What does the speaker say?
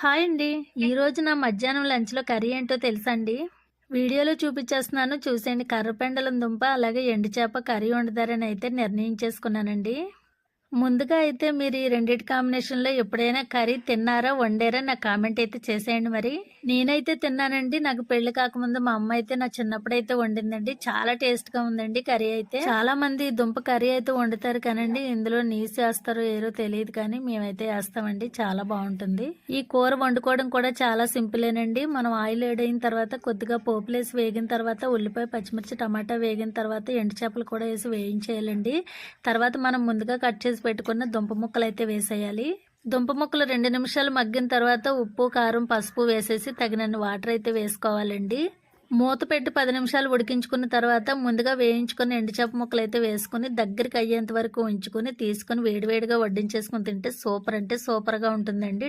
Hi అండి. ఈరోజు నా మధ్యాహ్నం లంచ్లో కర్రీ ఏంటో తెలుసా అండి వీడియోలో చూపించేస్తున్నాను. చూసేయండి. కర్రపెండలం దుంప అలాగే ఎండు చేప కర్రీ వండుతారని అయితే నిర్ణయం చేసుకున్నానండి ముందుగా అయితే మీరు ఈ రెండింటి కాంబినేషన్లో ఎప్పుడైనా కర్రీ తిన్నారా వండారా? నా కామెంట్ అయితే చేసేయండి మరి. నేనైతే తిన్నానండి. నాకు పెళ్ళి కాకముందు మా అమ్మ అయితే నా చిన్నప్పుడైతే వండిందండి. చాలా టేస్ట్గా ఉందండి కర్రీ అయితే. చాలా మంది దుంప కర్రీ అయితే వండుతారు కానండి. ఇందులో నీసు వేస్తారో ఏదో తెలియదు కానీ మేమైతే వేస్తామండి. చాలా బాగుంటుంది. ఈ కూర వండుకోవడం కూడా చాలా సింపులేనండి. మనం ఆయిల్ వేడైన తర్వాత కొద్దిగా పోపులేసి వేగిన తర్వాత ఉల్లిపాయ పచ్చిమిర్చి టమాటా వేగిన తర్వాత ఎండు చేపలు కూడా వేసి వేయించేయాలండి. తర్వాత మనం ముందుగా కట్ చేసి చేసి పెట్టుకున్న దుంప ముక్కలు అయితే వేసేయాలి. దుంప ముక్కలు రెండు నిమిషాలు మగ్గిన తర్వాత ఉప్పు కారం పసుపు వేసేసి తగినన్ని వాటర్ అయితే వేసుకోవాలండి. మూత పెట్టి పది నిమిషాలు ఉడికించుకున్న తర్వాత ముందుగా వేయించుకుని ఎండుచేప ముక్కలు అయితే వేసుకుని దగ్గరికి అయ్యేంత వరకు ఉంచుకుని తీసుకుని వేడివేడిగా వడ్డించేసుకుని తింటే సూపర్ అంటే సూపర్గా ఉంటుందండి.